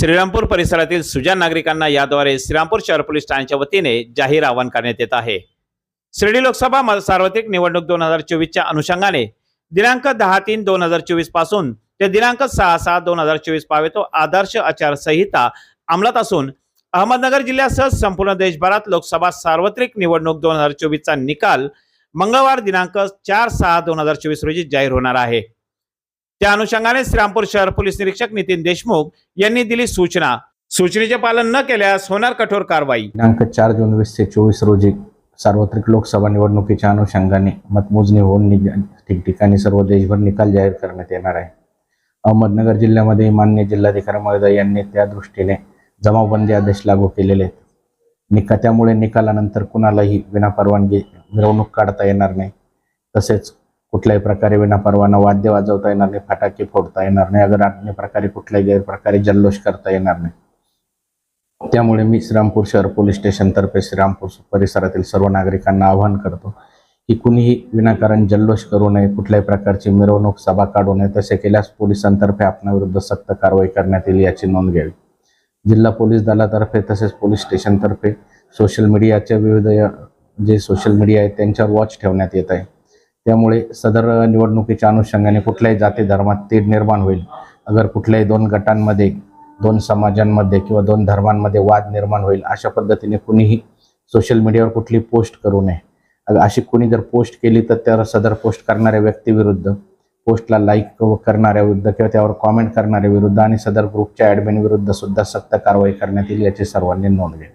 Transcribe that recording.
श्रीरामपूर परिसरातील सुजान नागरिकांना याद्वारे श्रीरामपूर शहर पोलीस ठाण्याच्या वतीने जाहीर आवाहन करण्यात येत आहे. शिर्डी लोकसभा म- सार्वत्रिक निवडणूक दोन हजार चोवीसच्या अनुषंगाने दिनांक दहा तीन दोन हजार चोवीसपासून ते दिनांक सहा सहा दोन हजार चोवीस पावेतो आदर्श आचारसंहिता अंमलात असून अहमदनगर जिल्ह्यासह संपूर्ण देशभरात लोकसभा सार्वत्रिक निवडणूक दोन हजार चोवीसचा निकाल मंगळवार दिनांक चार सहा दोन हजार चोवीस रोजी जाहीर होणार आहे. त्या अनुषंगाने श्रीरामपूर शहर पोलीस निरीक्षक नितीन देशमुख यांनी दिली सूचना. सूचनेचे पालन न केल्यास होणार कठोर कारवाई. दिनांक चार जून वीस ते चोवीस रोजी सार्वत्रिक लोकसभा निवडणुकीच्या अनुषंगाने मतमोजणी होऊन ठिकठिकाणी सर्व देशभर निकाल जाहीर करण्यात येणार आहे. अहमदनगर जिल्ह्यामध्ये मान्य जिल्हाधिकारी महोदय यांनी त्या दृष्टीने जमावबंदी आदेश लागू केलेले आहेत. निका त्यामुळे निकालानंतर कुणालाही विनापरवानगी मिरवणूक काढता येणार नाही. तसेच कुठल्याही प्रकारे विनापरवाना वाद्य वाजवता येणार नाही फटाके फोडता येणार नाही अगर अन्य प्रकारे कुठल्याही गैरप्रकारे जल्लोष करता येणार नाही. त्यामुळे मी श्रीरामपूर शहर पोलीस स्टेशनतर्फे श्रीरामपूर परिसरातील सर्व नागरिकांना आवाहन करतो की कुणीही विनाकारण जल्लोष करू नये कुठल्याही प्रकारची मिरवणूक सभा काढू नये तसे केल्यास पोलिसांतर्फे आपणाविरुद्ध सक्त कारवाई करण्यात येईल याची नोंद घ्यावी. जिल्हा पोलीस दलातर्फे तसेच पोलीस स्टेशनतर्फे सोशल मीडियाच्या विविध जे सोशल मीडिया आहे त्यांच्यावर वॉच ठेवण्यात येत आहे. त्यामुळे सदर निवडणुकीच्या अनुषंगाने कुठल्याही जाती धर्मात तीर निर्माण होईल. अगर कुठल्याही दोन गटांमध्ये दोन समाजांमध्ये किंवा दोन धर्मांमध्ये वाद निर्माण होईल अशा पद्धतीने कुणीही सोशल मीडियावर कुठली पोस्ट करू नये. अशी कुणी जर पोस्ट केली तर त्यावर सदर पोस्ट करणाऱ्या व्यक्तीविरुद्ध पोस्टला लाईक करणाऱ्या विरुद्ध किंवा त्यावर कॉमेंट करणाऱ्या विरुद्ध आणि सदर ग्रुपच्या ॲडमिन विरुद्ध सुद्धा सक्त कारवाई करण्यात येईल याची सर्वांनी नोंद घ्यावी.